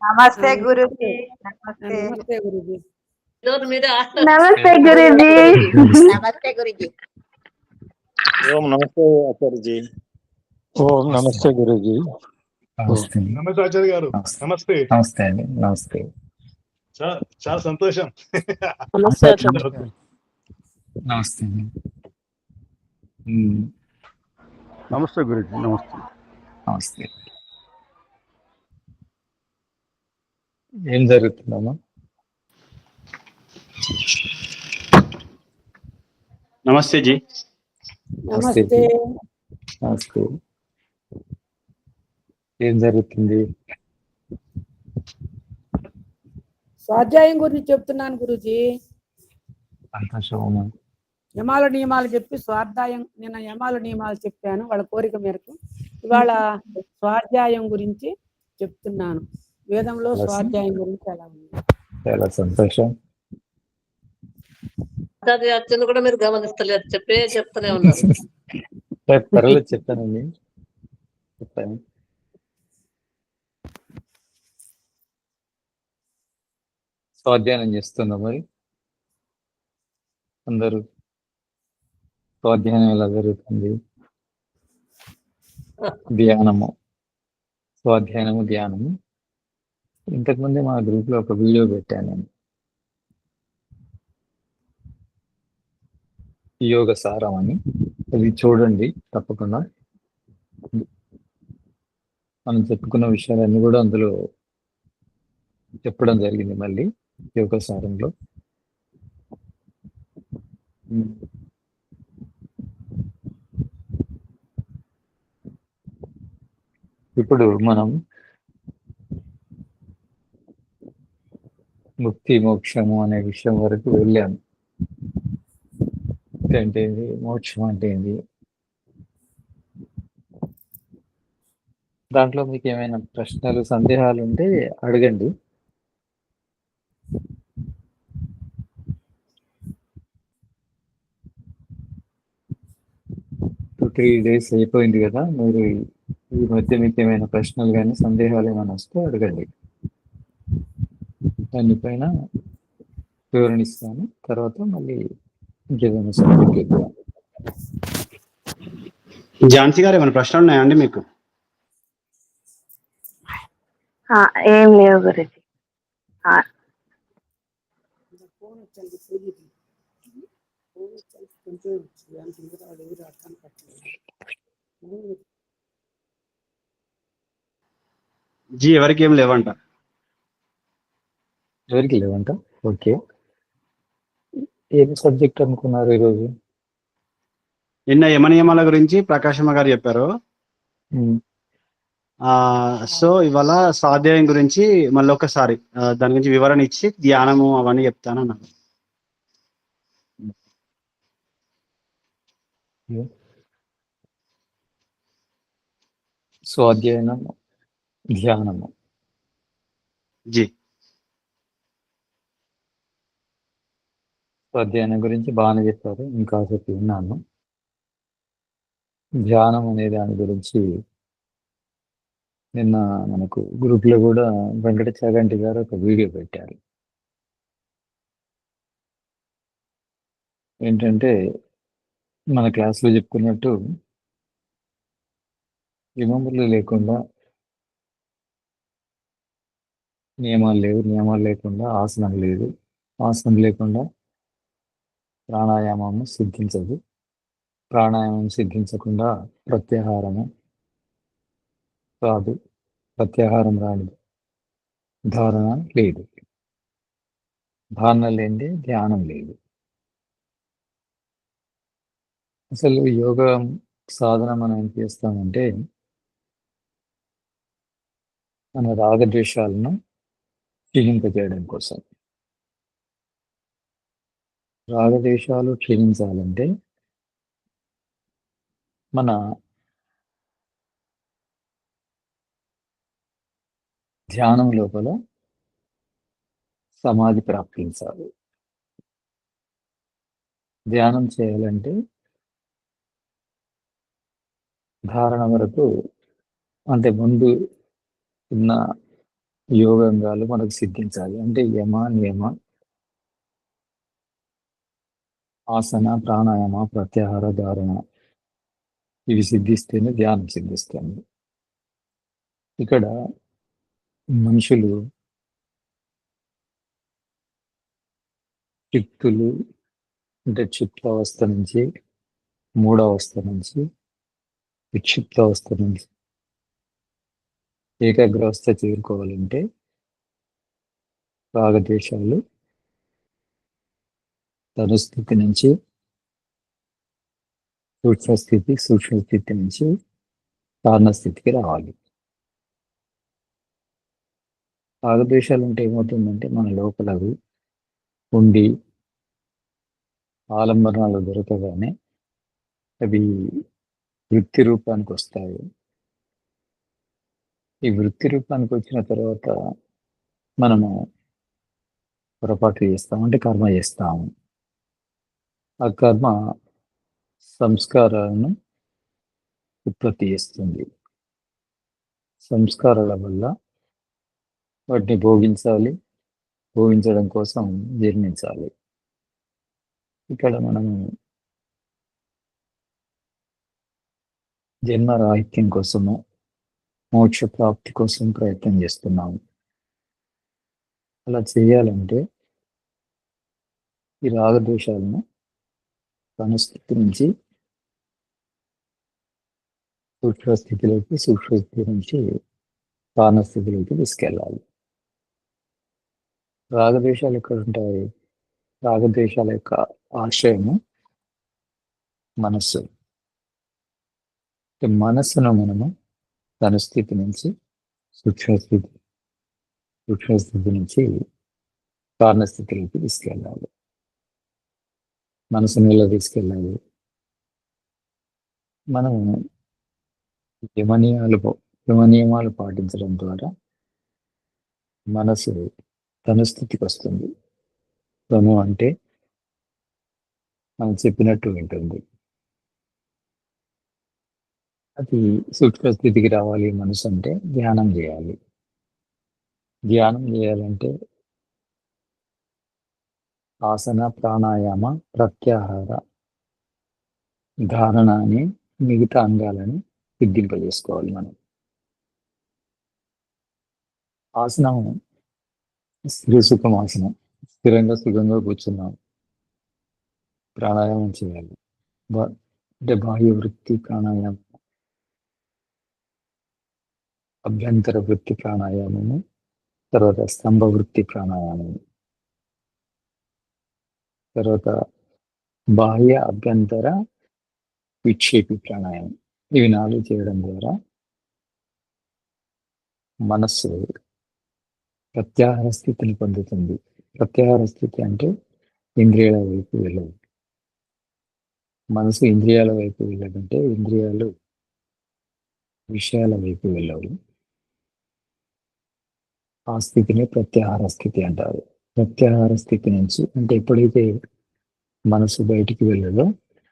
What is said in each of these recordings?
నమస్తే గురుజీ నమస్తే నమస్తే గురుజీ డోర్ మీద నమస్తే గురూజీ నమస్తే గురుజీ ఓం నమస్తే ఆచార్యజీ ఓం నమస్తే గురూజీ నమస్తే నమస్తే ఆచార్య గారు నమస్తే. నమస్తే నమస్తే అండి నమస్తే చా- చాలా సంతోషం నమస్తే ఆచార్య. నమస్తే అండి ఉమ్, నమస్తే గురూజీ నమస్తే నమస్తే ఏం జరుగుతుందమ్మా నమస్తే జీ. నమస్తే. నమస్తే. ఏం జరుగుతుంది? స్వాధ్యాయం గురించి చెప్తున్నాను గురుజీ. యమాల నియమాలు చెప్పి స్వాధ్యాయం నిన్న యమాల నియమాలు చెప్పాను వాళ్ళ కోరిక మేరకు. ఇవాళ స్వాధ్యాయం గురించి చెప్తున్నాను. వేదంలో. స్వాధ్యాయం గురించి ఎలా ఉంది. చాలా సంతోషం. కూడా మీరు గమనిస్తలేరు. చెప్పే చెప్తూనే ఉన్నారు. త్వరలో చెప్తానండి చెప్తాను స్వాధ్యాయం చేస్తుందా మరి? అందరూ స్వాధ్యాయం ఎలా జరుగుతుంది? ధ్యానము. స్వాధ్యాయనము ధ్యానము. ఇంతకుముందే మా గ్రూప్లో ఒక వీడియో పెట్టాను నేను. యోగ సారం అని. అది చూడండి తప్పకుండా. మనం చెప్పుకున్న విషయాలన్నీ కూడా అందులో చెప్పడం జరిగింది మళ్ళీ యోగ సారంలో. ఇప్పుడు మనం ముక్తి మోక్షము అనే విషయం వరకు వెళ్ళాము ముక్తి అంటే ఏంది? మోక్షం అంటే ఏంది? దాంట్లో మీకు ఏమైనా ప్రశ్నలు సందేహాలు ఉంటే అడగండి. టూ త్రీ డేస్ అయిపోయింది కదా మీరు ఈ మధ్య మీకు ఏమైనా ప్రశ్నలు కానీ సందేహాలు ఏమైనా వస్తే అడగండి. దానిపైన వివరణ ఇస్తాను తర్వాత మళ్ళీ ఇంకేదైనా సబ్జెక్ట్ ఝాన్సీ గారు ఏమైనా ప్రశ్నలు ఉన్నాయండి మీకు? ఆ, ఏం లేవు గురూజీ. జీ ఎవరికి ఏం లేవంట? ఎవరికి లేవంట? ఓకే. ఏం సబ్జెక్ట్ అనుకున్నారు ఈరోజు? నిన్న యమ నియమాల గురించి ప్రకాశమ్మ గారు చెప్పారు. సో ఇవాళ స్వాధ్యాయం గురించి మళ్ళీ ఒకసారి దాని గురించి వివరణ ఇచ్చి ధ్యానము అవన్నీ చెప్తానన్నారు స్వాధ్యాయనము ధ్యానము. జీ. స్వాధ్యాయనం గురించి బాగానే చెప్పారు. ఇంకా చెప్పి విన్నాను. ధ్యానం అనే దాని గురించి నిన్న మనకు గ్రూప్లో కూడా వెంకట చాగంటి గారు ఒక వీడియో పెట్టారు. ఏంటంటే మన క్లాస్లో చెప్పుకున్నట్టు నియమములు లేకుండా నియమాలు లేవు. నియమాలు లేకుండా ఆసనం లేదు. ఆసనం లేకుండా ప్రాణాయామము సిద్ధించదు. ప్రాణాయామం సిద్ధించకుండా ప్రత్యాహారము రాదు. ప్రత్యాహారం రాదు. ధారణ లేదు. ధారణ లేనిదే ధ్యానం లేదు. అసలు యోగా సాధన మనం ఏం చేస్తామంటే మన రాగద్వేషాలను క్షీణింపజేయడం కోసం. రాగదేశాలు క్షీణించాలంటే మన ధ్యానం లోపల సమాధి ప్రాప్తించాలి. ధ్యానం చేయాలంటే ధారణ వరకు అంటే ముందు ఉన్న యోగంగాలు మనకు సిద్ధించాలి. అంటే యమ నియమ ఆసన ప్రాణాయామ ప్రత్యాహార ధారణ. ఇవి సిద్ధిస్తేనే ధ్యానం సిద్ధిస్తుంది. ఇక్కడ మనుషులు చిక్తులు అంటే చిత్తావస్థ నుంచి మూడావస్థ నుంచి విక్షిప్తావస్థ నుంచి ఏకాగ్రవస్థ చేరుకోవాలంటే రాగద్వేషాలు తనుస్థితి నుంచి సూక్ష్మ స్థితి సూక్ష్మ స్థితి నుంచి కారణ స్థితికి రావాలి. రాగద్వేషాలు అంటే ఏమవుతుందంటే మన లోపల అవి ఉండి ఆలంబనాలు దొరకగానే అవి వృత్తి రూపానికి వస్తాయి. ఈ వృత్తి రూపానికి వచ్చిన తర్వాత మనము పొరపాటు చేస్తాము అంటే కర్మ చేస్తాము. ఆ కర్మ సంస్కారాలను ఉత్పత్తి చేస్తుంది. సంస్కారాల వల్ల వాటిని భోగించాలి భోగించడం కోసం జీర్ణించాలి ఇక్కడ మనము జన్మ రాహిత్యం కోసము మోక్ష ప్రాప్తి కోసం ప్రయత్నం చేస్తున్నాము. అలా చేయాలంటే ఈ రాగద్వేషాలను తన స్థితి నుంచి సూక్ష్మస్థితిలోకి సూక్ష్మస్థితి నుంచి ప్రాణస్థితిలోకి తీసుకెళ్ళాలి. రాగద్వేషాలు ఎక్కడ ఉంటాయి? రాగద్వేషాల యొక్క ఆశయము మనస్సు. మనస్సును మనము తన స్థితి నుంచి సూక్ష్మస్థితి సూక్ష్మస్థితి నుంచి కారణ తీసుకెళ్ళాలి. మనసుని ఎలా తీసుకెళ్ళాలి మనం యమనియాలు యమనియమాలు పాటించడం ద్వారా మనసు తన స్థితికి వస్తుంది. తను అంటే మనం చెప్పినట్టు వింటుంది. అది సూక్ష్మ స్థితికి రావాలి మనసు అంటే ధ్యానం చేయాలి. ధ్యానం చేయాలంటే ఆసన ప్రాణాయామ ప్రత్యాహార ధారణ అని మిగతా అంగాలను సిద్ధింపజేసుకోవాలి మనం. ఆసనం స్థిర సుఖం ఆసనం. స్థిరంగా సుఖంగా కూర్చున్నాం. ప్రాణాయామం చేయాలి. అంటే బాహ్య వృత్తి ప్రాణాయామం. అభ్యంతర వృత్తి ప్రాణాయామము తర్వాత స్తంభ వృత్తి ప్రాణాయామము. తర్వాత బాహ్య అభ్యంతర విక్షేపి ప్రాణాయామం. ఇవి నాలుగు చేయడం ద్వారా మనస్సు ప్రత్యాహార స్థితిని పొందుతుంది. ప్రత్యాహార స్థితి అంటే ఇంద్రియాల వైపు వెళ్ళదు మనసు ఇంద్రియాల వైపు వెళ్ళదంటే ఇంద్రియాలు విషయాల వైపు వెళ్ళవు. ఆ స్థితిని ప్రత్యాహార స్థితి అంటారు. ప్రత్యాహార స్థితి నుంచి అంటే ఎప్పుడైతే మనసు బయటికి వెళ్ళదో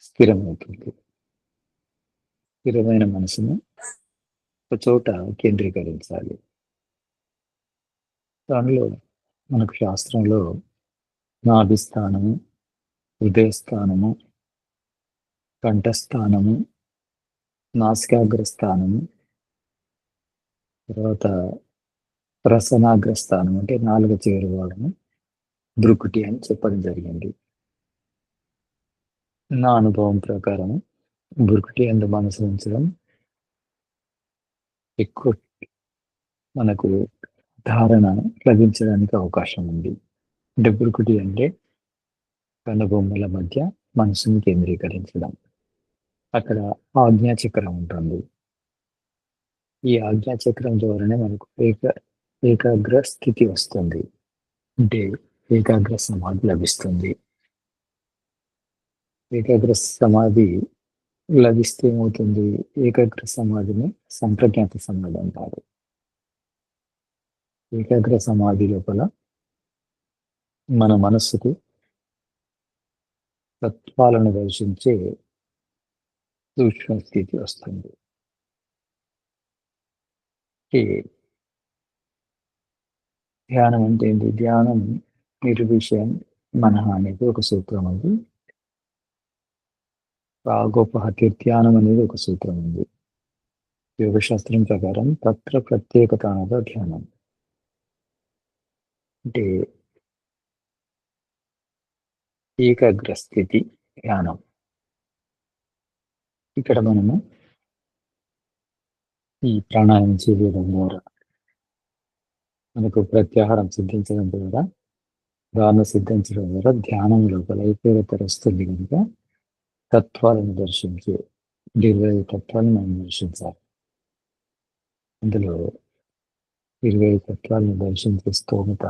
స్థిరమవుతుంది. స్థిరమైన మనసును ఒక చోట కేంద్రీకరించాలి. దానిలో మనకు శాస్త్రంలో నాభిస్థానము హృదయస్థానము కంఠస్థానము నాసికాగ్రస్థానము తర్వాత రసనాగ్రస్థానం అంటే నాలుగు చేరువాడము బ్రుకుటి అని చెప్పడం జరిగింది. నా అనుభవం ప్రకారం బ్రుకుటి అందు మనసు ఉంచడం ఎక్కువ మనకు ధారణ లభించడానికి అవకాశం ఉంది. అంటే బురుకుటి అంటే కనుబొమ్మల మధ్య మనసుని కేంద్రీకరించడం. అక్కడ ఆజ్ఞాచక్రం ఉంటుంది. ఈ ఆజ్ఞాచక్రం ద్వారానే మనకు ఏక ఏకాగ్ర స్థితి వస్తుంది. అంటే ఏకాగ్ర సమాధి లభిస్తుంది. ఏకాగ్ర సమాధి లభిస్తే ఏమవుతుంది? ఏకాగ్ర సమాధిని సంప్రజ్ఞాత సమాధి అంటారు. ఏకాగ్ర సమాధి లోపల మన మనస్సుకు తత్వాలను దర్శించే సూక్ష్మ స్థితి వస్తుంది. ధ్యానం అంటే ఏంటి? ధ్యానం నిర్విషయం మనహ అనేది ఒక సూత్రం ఉంది. రాగోపహతి ధ్యానం అనేది ఒక సూత్రం ఉంది. యోగశాస్త్రం ప్రకారం తత్ర ప్రత్యేకత అనగా ధ్యానం. అంటే ఏకాగ్రస్థితి ధ్యానం. ఇక్కడ మనము ఈ ప్రాణాయామం చేయడం ద్వారా మనకు ప్రత్యాహారం సిద్ధించడం ద్వారా ధారణ సిద్ధించడం ద్వారా ధ్యానం లోపల ఏకీకత వస్తుంది కనుక తత్వాలను దర్శించి ఇరవై ఐదు తత్వాలను మనం దర్శించాలి. అందులో ఇరవై ఐదు తత్వాలను దర్శించే స్తోమత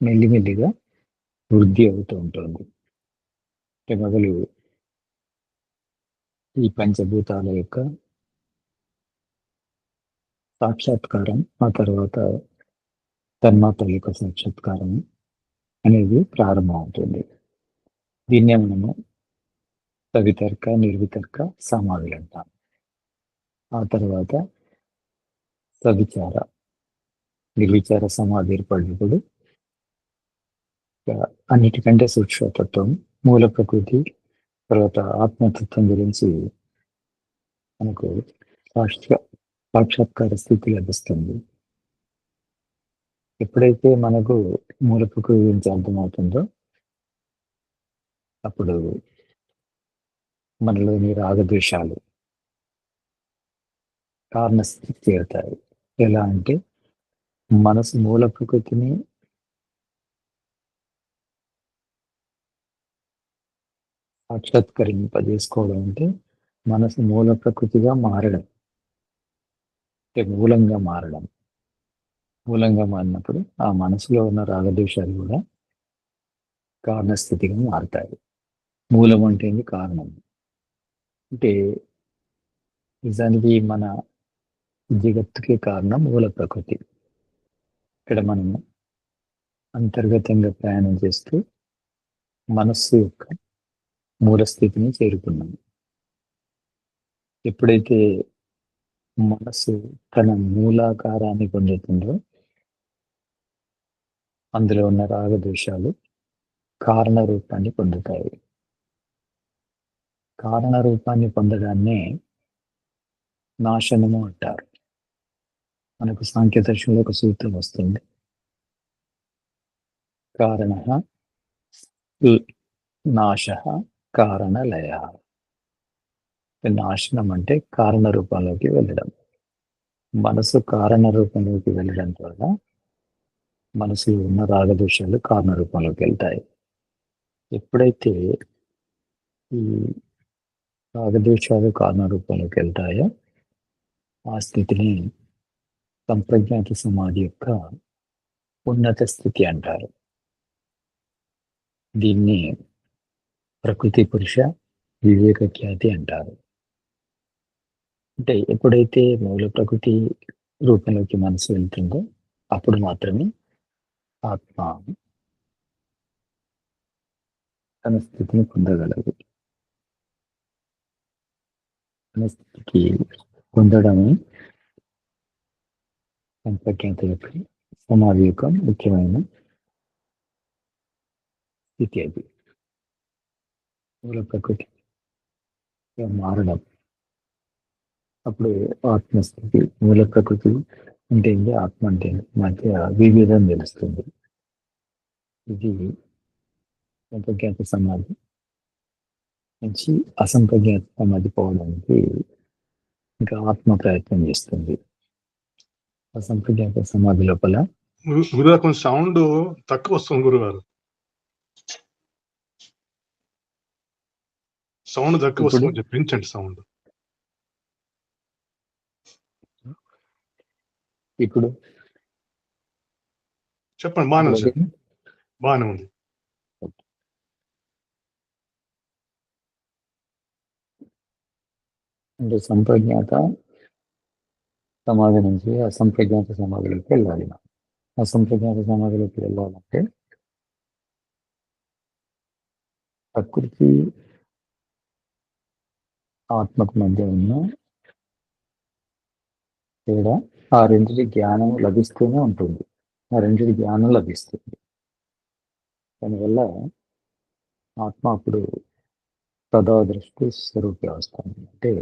మెల్లిమెల్లిగా వృద్ధి అవుతూ ఉంటుంది. అంటే మొదలు ఈ పంచభూతాల యొక్క సాక్షాత్కారం ఆ తర్వాత తన్మాత్ర యొక్క సాక్షాత్కారం అనేది ప్రారంభమవుతుంది. దీన్నే మనము సవితర్క నిర్వితర్క సమాధులు అంటాం. ఆ తర్వాత సవిచార నిర్విచార సమాధి ఏర్పడినప్పుడు అన్నిటికంటే సూక్ష్మతత్వం మూల ప్రకృతి తర్వాత ఆత్మతత్వం గురించి మనకు సాక్షా సాక్షాత్కార స్థితి లభిస్తుంది. ఎప్పుడైతే మనకు మూల ప్రకృతి గురించి అర్థమవుతుందో అప్పుడు మనలోని రాగద్వేషాలు కారణస్థితి చేరుతాయి ఎలా అంటే మనసు మూల ప్రకృతిని సాక్షాత్కరింపజేసుకోవడం అంటే మనసు మూల ప్రకృతిగా మారడం. అంటే మూలంగా మారడం. మూలంగా మారినప్పుడు ఆ మనసులో ఉన్న రాగద్వేషాలు కూడా కారణస్థితిగా మారుతాయి. మూలం అంటే ఏంది? కారణం. అంటే నిజానికి మన జగత్తుకి కారణం మూల ప్రకృతి. ఇక్కడ మనము అంతర్గతంగా ప్రయాణం చేస్తూ మనస్సు యొక్క మూల స్థితిని చేరుకున్నాము. ఎప్పుడైతే మనస్సు తన మూలాకారాన్ని పొందుతుందో అందులో ఉన్న రాగద్వేషాలు కారణ రూపాన్ని పొందుతాయి. కారణ రూపాన్ని పొందడాన్నే నాశనము అంటారు. మనకు సాంఖ్యదర్శనంలో ఒక సూత్రం వస్తుంది. కారణ నాశ కారణలయ. నాశనం అంటే కారణ రూపంలోకి వెళ్ళడం. మనసు కారణ రూపంలోకి వెళ్ళడం ద్వారా మనసులో ఉన్న రాగదోషాలు కారణ రూపంలోకి వెళ్తాయి ఎప్పుడైతే ఈ రాగదోషాలు కారణ రూపంలోకి వెళ్తాయో ఆ స్థితిని సంప్రజ్ఞాత సమాధి యొక్క ఉన్నత స్థితి అంటారు. దీన్ని ప్రకృతి పురుష వివేక ఖ్యాతి అంటారు. అంటే ఎప్పుడైతే మూల ప్రకృతి రూపంలోకి మనసు వెళ్తుందో అప్పుడు మాత్రమే ఆత్మ తన స్థితిని పొందగలదు. తన స్థితికి పొందడమే సంప్రజ్ఞత యొక్క సమాధి యొక్క ముఖ్యమైన స్థితి అది. మూల ప్రకృతి మారడం. అప్పుడు ఆత్మస్థితి మూల ప్రకృతి అంటే ఏంటి ఆత్మ అంటే? మధ్య విభేదం తెలుస్తుంది. ఇది సంప్రజ్ఞాత సమాధి. నుంచి అసంప్రజ్ఞాత సమాధి పోవడానికి ఇంకా ఆత్మ ప్రయత్నం చేస్తుంది. అసంప్రజ్ఞాత సమాధి లోపల గురు- గురుగారు కొంచెం సౌండ్ తక్కువ వస్తుంది గురుగారు. సౌండ్ తక్కువ వస్తుంది. పెంచండి సౌండ్. ఇప్పుడు చెప్పండి బాగానే ఉంది. బాగానే ఉంది అంటే సంప్రజ్ఞాత సమాధి నుంచి అసంప్రజ్ఞాత సమాధిలోకి వెళ్ళాలి. అసంప్రజ్ఞాత సమాధిలోకి వెళ్ళాలంటే ప్రకృతి ఆత్మకు మధ్య ఉన్న తేడా ఆ రెండింటి జ్ఞానం లభిస్తూనే ఉంటుంది. ఆ రెండింటి జ్ఞానం లభిస్తుంది. దానివల్ల ఆత్మ అప్పుడు తదాదృష్టి స్వరూప వ్యవస్థ అంటే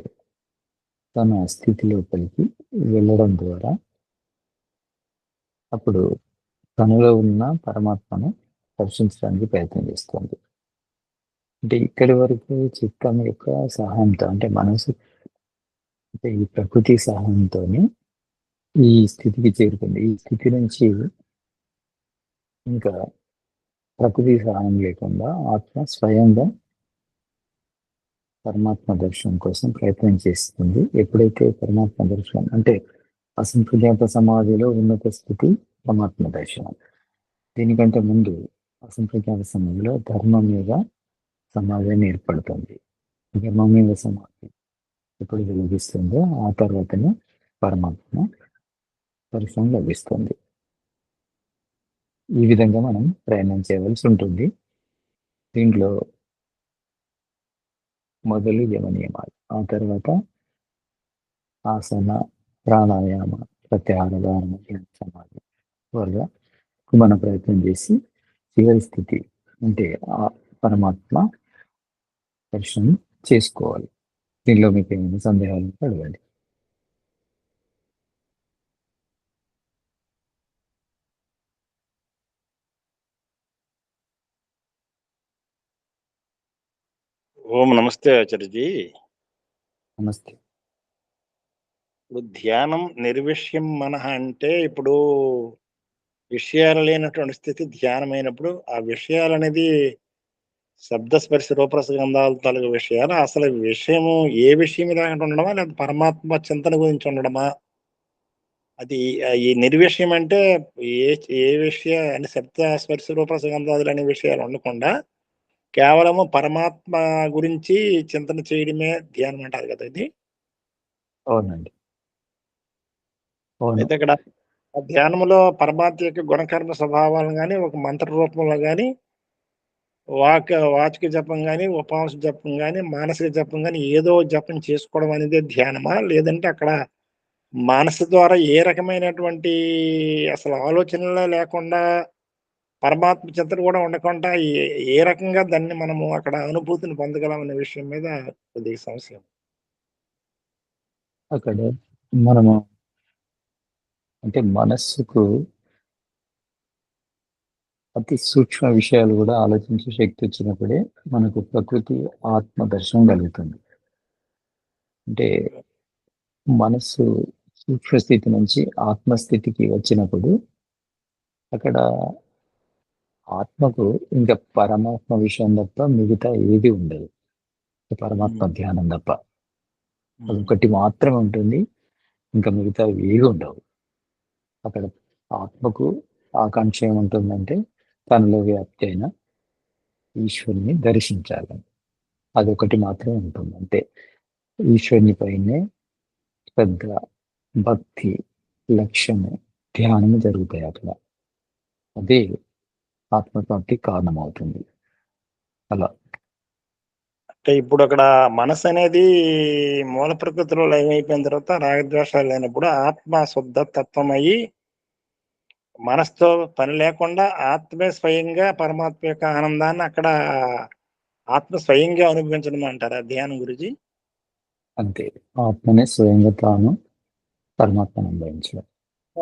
తన స్థితిలో పలికి వెళ్ళడం ద్వారా అప్పుడు తనలో ఉన్న పరమాత్మను దర్శించడానికి ప్రయత్నం చేస్తుంది. అంటే ఇక్కడి వరకు చిత్తం యొక్క సహాయంతో అంటే మనసు అంటే ఈ ప్రకృతి సహాయంతోనే ఈ స్థితికి చేరుకుంది. ఈ స్థితి నుంచి ఇంకా ప్రకృతి సహాయం లేకుండా ఆత్మ స్వయంగా పరమాత్మ దర్శనం కోసం ప్రయత్నం చేస్తుంది. ఎప్పుడైతే పరమాత్మ దర్శనం అంటే అసంప్రజ్ఞాత సమాధిలో ఉన్నత స్థితి పరమాత్మ దర్శనం. దీనికంటే ముందు అసంప్రజ్ఞాత సమాధిలో ధర్మం మీద సమాధిని ఏర్పడుతుంది. ధర్మం మీద సమాధి ఎప్పుడు వెలిగిస్తుందో ఆ తర్వాతనే పరమాత్మ దర్శనం లభిస్తుంది. ఈ విధంగా మనం ప్రయాణం చేయవలసి ఉంటుంది. దీంట్లో మొదలు యమ నియమాలు ఆ తర్వాత ఆసన ప్రాణాయామ ప్రత్యాహార ధారణ సమాధి వల్ల మనం ప్రయత్నం చేసి చివరి స్థితి అంటే ఆ పరమాత్మ దర్శనం చేసుకోవాలి. దీనిలో మీకు ఏమైనా సందేహాలు అడగండి. ఓం నమస్తే ఆచార్యజీ. నమస్తే. ఇప్పుడు ధ్యానం నిర్విషయం మనహ అంటే ఇప్పుడు విషయాలు లేనటువంటి స్థితి ధ్యానం అయినప్పుడు ఆ విషయాలు అనేది శబ్దస్పర్శ రూపరస గంధాల తాలూకు విషయాలు. అసలు విషయము ఏ విషయం మీద ఉండడమా? లేదా పరమాత్మ చింతన గురించి ఉండడమా? అది ఈ నిర్విషయం అంటే ఏ ఏ విషయ అంటే శబ్ద స్పర్శ రూపరస గంధాదులు అనే విషయాలు ఉండకుండా కేవలము పరమాత్మ గురించి చింతన చేయడమే ధ్యానం అంటారు కదా ఇది? అవునండి. అవును. అయితే ఇక్కడ ఆ ధ్యానములో పరమాత్మ యొక్క గుణకర్మ స్వభావాలను కానీ ఒక మంత్ర రూపంలో కానీ వాక్ వాచిక జపం కానీ ఉపాంశ జపం కానీ మానసిక జపం కానీ ఏదో జపం చేసుకోవడం అనేది ధ్యానమా? లేదంటే అక్కడ మనసు ద్వారా ఏ రకమైనటువంటి అసలు ఆలోచనలే లేకుండా పరమాత్మ చింతన కూడా ఉండకుండా ఏ ఏ రకంగా దాన్ని మనము అక్కడ అనుభూతిని పొందగలం విషయం మీద కొద్దిగా సమస్య అక్కడ మనము అంటే మనస్సుకు అతి సూక్ష్మ విషయాలు కూడా ఆలోచించే శక్తి వచ్చినప్పుడే మనకు ప్రకృతి ఆత్మ దర్శనం కలుగుతుంది. అంటే మనస్సు సూక్ష్మ స్థితి నుంచి ఆత్మస్థితికి వచ్చినప్పుడు అక్కడ ఆత్మకు ఇంకా పరమాత్మ విషయం తప్ప మిగతా ఏది ఉండదు. పరమాత్మ ధ్యానం తప్ప. అదొకటి మాత్రమే ఉంటుంది. ఇంకా మిగతా ఏవి ఉండవు. అక్కడ ఆత్మకు ఆకాంక్ష ఏముంటుందంటే తనలో వ్యాప్తి అయిన ఈశ్వరుని దర్శించాలని అదొకటి మాత్రమే ఉంటుంది. అంటే ఈశ్వరుని పైనే పెద్ద భక్తి లక్ష్యము ధ్యానము జరుగుతాయి అక్కడ. అదే ఆత్మప్రాప్తి కారణమవుతుంది. అలా. అంటే ఇప్పుడు అక్కడ మనసు అనేది మూల ప్రకృతిలో లయమైపోయిన తర్వాత రాగద్వేషాలు లేనప్పుడు ఆత్మ శుద్ధ తత్వం అయ్యి మనసుతో పని లేకుండా ఆత్మే స్వయంగా పరమాత్మ యొక్క ఆనందాన్ని అక్కడ ఆత్మ స్వయంగా అనుభవించడం అంటారా ధ్యానం గురించి అంతే. ఆత్మనే స్వయంగా తాను పరమాత్మను అనుభవించడం.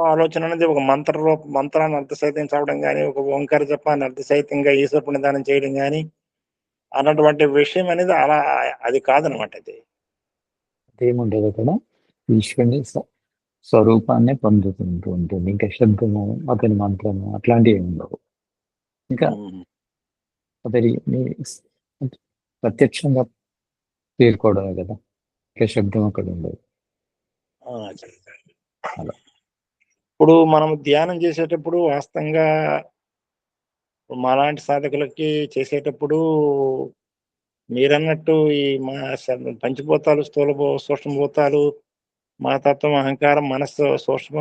ఆలోచన అనేది ఒక మంత్ర రూప మంత్రాన్ని అర్థసహితం చదవడం కానీ ఒక ఓంకార జపాన్ని అర్థసహితంగా ఈశ్వర పుణ్యదానం చేయడం కానీ అన్నటువంటి విషయం అనేది అలా అది కాదనమాట అది. అదేముండదు అక్కడ ఈశ్వరుని స్వ- స్వరూపాన్నే పొందుతుంటూ ఉంటుంది ఇంకా శబ్దము అతని మంత్రము అట్లాంటివి ఏమి ఉండవు. ఇంకా అతని ప్రత్యక్షంగా పేర్కోవడమే కదా? ఇంకా శబ్దం అక్కడ ఉండదు. సరే. ఇప్పుడు మనం ధ్యానం చేసేటప్పుడు వాస్తవంగా మాలాంటి సాధకులకి చేసేటప్పుడు మీరన్నట్టు ఈ మా శ- పంచభూతాలు స్థూల భూ- సూక్ష్మభూతాలు మా తత్వం అహంకారం మనస్సు సూక్ష్మ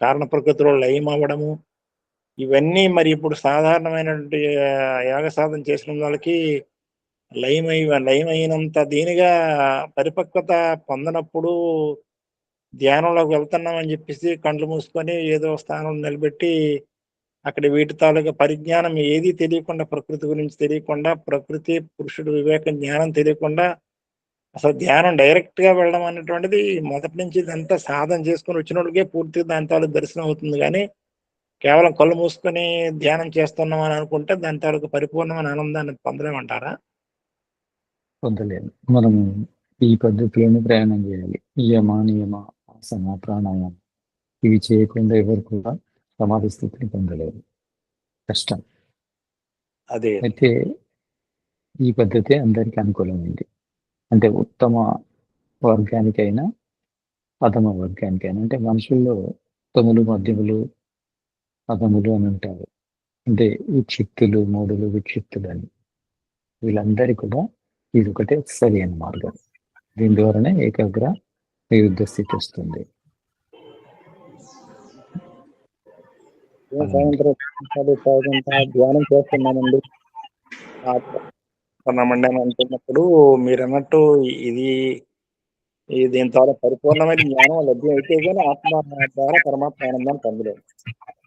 కారణ ప్రకృతిలో లయం అవ్వడము ఇవన్నీ మరి ఇప్పుడు సాధారణమైనటువంటి యోగ యాగ సాధన చేసిన వాళ్ళకి లయమై లయమైనంత దీనిగా పరిపక్వత పొందనప్పుడు ధ్యానంలోకి వెళ్తున్నాం అని చెప్పేసి కండ్లు మూసుకొని ఏదో స్థానం నిలబెట్టి అక్కడ వీటి తాలూకా పరిజ్ఞానం ఏది తెలియకుండా ప్రకృతి గురించి తెలియకుండా ప్రకృతి పురుషుడు వివేకం జ్ఞానం తెలియకుండా అసలు ధ్యానం డైరెక్ట్గా వెళ్ళడం అనేటువంటిది మొదటి నుంచి ఇదంతా సాధన చేసుకొని వచ్చిన వాళ్ళకే పూర్తిగా దాని తాలూకు దర్శనం అవుతుంది. కానీ కేవలం కళ్ళు మూసుకొని ధ్యానం చేస్తున్నాం అని అనుకుంటే దాని తాలూకు పరిపూర్ణమైన ఆనందాన్ని పొందలేమంటారా? పొందలేదు మనం ఈ పద్ధతిలోనే ప్రయాణం చేయాలి. యమ నియమ. ఆసన ప్రాణాయామం ఇవి చేయకుండా ఎవరు కూడా సమాధి స్థితిని పొందలేరు. కష్టం. అదే. అయితే ఈ పద్ధతి అందరికీ అనుకూలమైంది. అంటే ఉత్తమ వర్గానికైనా అధమ వర్గానికైనా అంటే మనుషుల్లో ఉత్తములు మధ్యములు అధములు అని ఉంటారు. అంటే విక్షిప్తులు మూడులు విక్షిప్తులు అని. వీళ్ళందరికీ కూడా ఇది ఒకటే సరి అయిన మార్గం. దీని ద్వారానే ఏకాగ్ర నిరుద్ధ స్థితి వస్తుంది. ధ్యానం చేస్తున్నామండి చేస్తున్నామండి అని అంటున్నప్పుడు మీరు అన్నట్టు ఇది ఈ దీని ద్వారా పరిపూర్ణమైన జ్ఞానం లభ్యం అయితే కానీ ఆత్మ ద్వారా పరమాత్మ ఆనందాన్ని పొందలేదు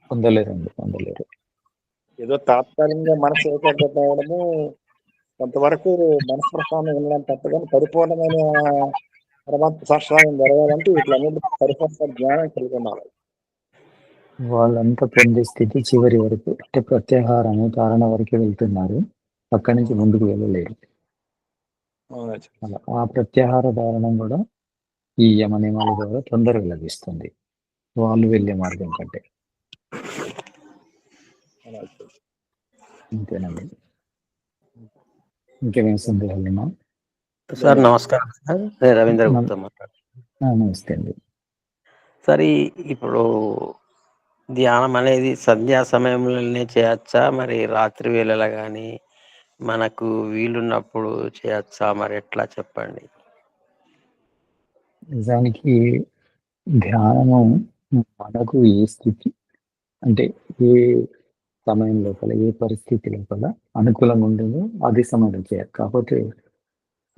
పొందలేరండి పొందలేరు ఏదో తాత్కాలికంగా మనసు ఏకాగ్రత అవడము కొంతవరకు మనసు ప్రస్థానం వినడం తప్ప కానీ పరిపూర్ణమైన సాక్షాత్కారం జరగాలంటే వీటిలన్నిటి జ్ఞానం కలిగి ఉండాలి. వాళ్ళంతా పొందే స్థితి చివరి వరకు అంటే ప్రత్యాహారము కారణ వరకే వెళ్తున్నారు. అక్కడి నుంచి ముందుకు వెళ్ళలేరు. ఆ ప్రత్యాహార ధారణం కూడా ఈ యమ నియమాల ద్వారా తొందరగా లభిస్తుంది. వాళ్ళు వెళ్ళే మార్గం కంటే. అంతేనండి ఇంకేమైనా సందేహాలున్నా సార్ నమస్కారం సార్. నేను రవీంద్ర గుప్తా మాట్లాడుతున్నాను. నమస్తే అండి. సార్ ఇప్పుడు ధ్యానం అనేది సంధ్యా సమయంలోనే చేయొచ్చా? మరి రాత్రి వేళల కానీ మనకు వీలున్నప్పుడు చేయొచ్చా? మరి ఎట్లా చెప్పండి? నిజానికి ధ్యానము మనకు ఏ స్థితి అంటే ఏ సమయం లోపల ఏ పరిస్థితి లోపల అనుకూలంగా ఉంటుందో అది సమయం చేయాలి. కాకపోతే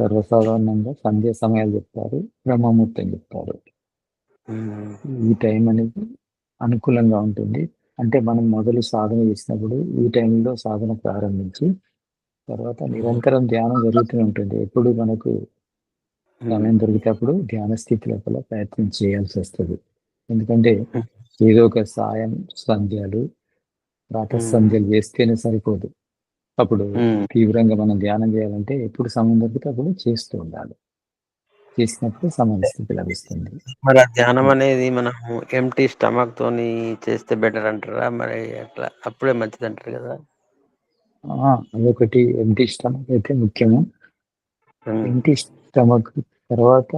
సర్వసాధారణంగా సంధ్య సమయాలు చెప్తారు బ్రహ్మముహూర్తం చెప్తారు. ఈ టైం అనేది అనుకూలంగా ఉంటుంది. అంటే మనం మొదలు సాధన చేసినప్పుడు ఈ టైంలో సాధన ప్రారంభించి తర్వాత నిరంతరం ధ్యానం జరుగుతూనే ఉంటుంది. ఎప్పుడు మనకు సమయం దొరికేటప్పుడు ధ్యాన స్థితి లోపల ప్రయత్నం చేయాల్సి వస్తుంది. ఎందుకంటే ఏదో ఒక సాయం సంధ్యలు ప్రాతः సంధ్యలు చేస్తేనే సరిపోదు. అప్పుడు తీవ్రంగా మనం ధ్యానం చేయాలంటే ఎప్పుడు సమయం దొరికితే అప్పుడు చేస్తూ ఉండాలి. చేసినప్పుడు సమయ స్థితి లభిస్తుంది. మరి ఆ ధ్యానం అనేది మనం ఎంటీ స్టమక్ తోని చేస్తే బెటర్ అంటారా? మరి అట్లా అప్పుడే మంచిది అంటారు కదా? ఆ, అదొకటి. ఎంటీ స్టమక్ అయితే ముఖ్యము. ఎంటీ స్టమక్ తర్వాత